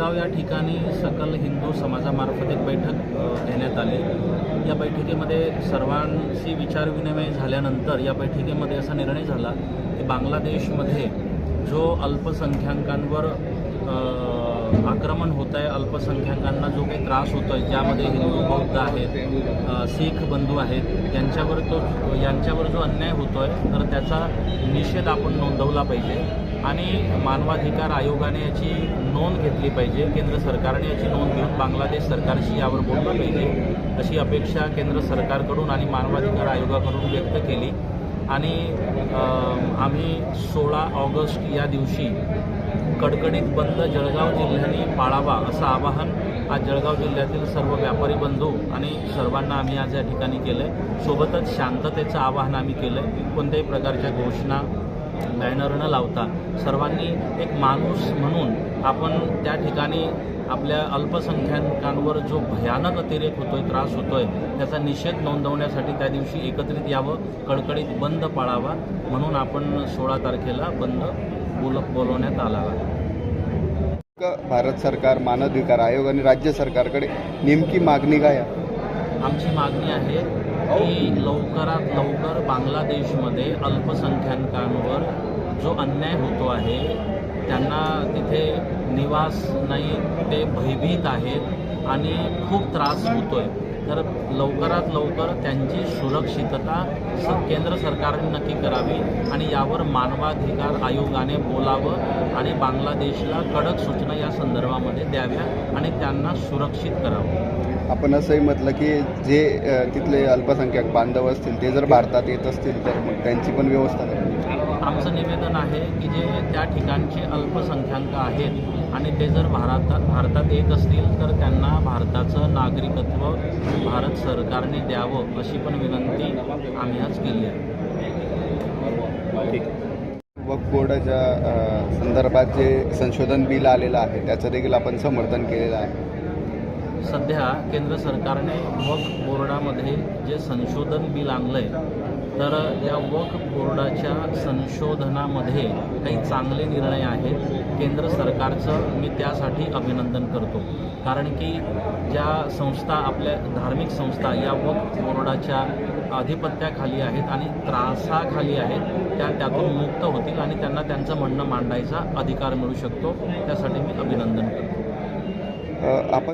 जळगाव या ठिकाणी सकल हिंदू समाजामार्फत एक बैठक घेण्यात आली. या बैठकीमध्ये सर्वांशी विचारविनिमय झाल्यानंतर या बैठकीमध्ये असा निर्णय झाला की बांगलादेशमध्ये जो अल्पसंख्याकांवर आक्रमण होत आहे अल्पसंख्याकांना जो काही त्रास होतो आहे ज्यामध्ये हिंदू बौद्ध आहेत सिख शीख बंधू आहेत यांच्यावर तो यांच्यावर जो अन्याय होतो आहे तर त्याचा निषेध आपण नोंदवला पाहिजे. आणि मानवाधिकार आयोगाने याची नोंद घेतली पाहिजे. केंद्र सरकारने याची नोंद घेऊन बांगलादेश सरकारशी यावर बोललं पाहिजे अशी अपेक्षा केंद्र सरकारकडून आणि मानवाधिकार आयोगाकडून व्यक्त केली. आणि आम्ही सोळा ऑगस्ट या दिवशी कडकडीत बंद जळगाव जिल्ह्याने पाळावा असं आवाहन आज जळगाव जिल्ह्यातील सर्व व्यापारी बंधू आणि सर्वांना आम्ही आज या ठिकाणी केलं आहे सोबतच शांततेचं आवाहन आम्ही केलं आहे कोणत्याही प्रकारच्या घोषणा बॅनर न लावता. सर्वांनी एक माणूस म्हणून आपण त्या ठिकाणी आपल्या अल्पसंख्याकांवर जो भयानक अतिरेक होतोय त्रास होतोय त्याचा निषेध नोंदवण्यासाठी त्या दिवशी एकत्रित यावं कडकडीत बंद पाळावा म्हणून आपण सोळा तारखेला बंद बोल बोलवण्यात आला भारत सरकार मानवाधिकार आयोग आणि राज्य सरकारकडे नेमकी मागणी काय आमची मागणी आहे हो. की लवकरात लवकर बांगलादेशमध्ये अल्पसंख्याकांवर जो अन्याय होतो आहे त्यांना तिथे निवास नाही ते भयभीत आहेत आणि खूप त्रास होतो आहे तर लवकरात लवकर त्यांची सुरक्षितता स केंद्र सरकारने नक्की करावी आणि यावर मानवाधिकार आयोगाने बोलावं आणि बांगलादेशला कडक सूचना या संदर्भामध्ये द्याव्या आणि त्यांना सुरक्षित करावं. आपण असंही म्हटलं की जे तिथले अल्पसंख्याक बांधव असतील ते जर भारतात येत असतील तर मग त्यांची पण व्यवस्था. आमचं निवेदन आहे की जे त्या ठिकाणचे अल्पसंख्याक आहेत आणि ते जर भारतात भारतात येत असतील तर त्यांना भारताचं नागरिकत्व भारत सरकारने द्यावं अशी पण विनंती आम्ही आज केली आहे वक्फ बोर्डाच्या संदर्भात जे संशोधन बिल आलेलं आहे त्याचं देखील आपण समर्थन केलेलं आहे सध्या केंद्र सरकारने वक्फ बोर्डामध्ये जे संशोधन बिल आणलं आहे तर या वक्फ बोर्डाच्या संशोधनामध्ये काही चांगले निर्णय आहेत. केंद्र सरकारचं मी त्यासाठी अभिनंदन करतो. कारण की ज्या संस्था आपल्या धार्मिक संस्था या वक्फ बोर्डाच्या आधिपत्याखाली आहेत आणि त्रासाखाली आहेत त्या त्यातून मुक्त होतील आणि त्यांना त्यांचं म्हणणं मांडायचा अधिकार मिळू शकतो. त्यासाठी मी अभिनंदन करतो. आपण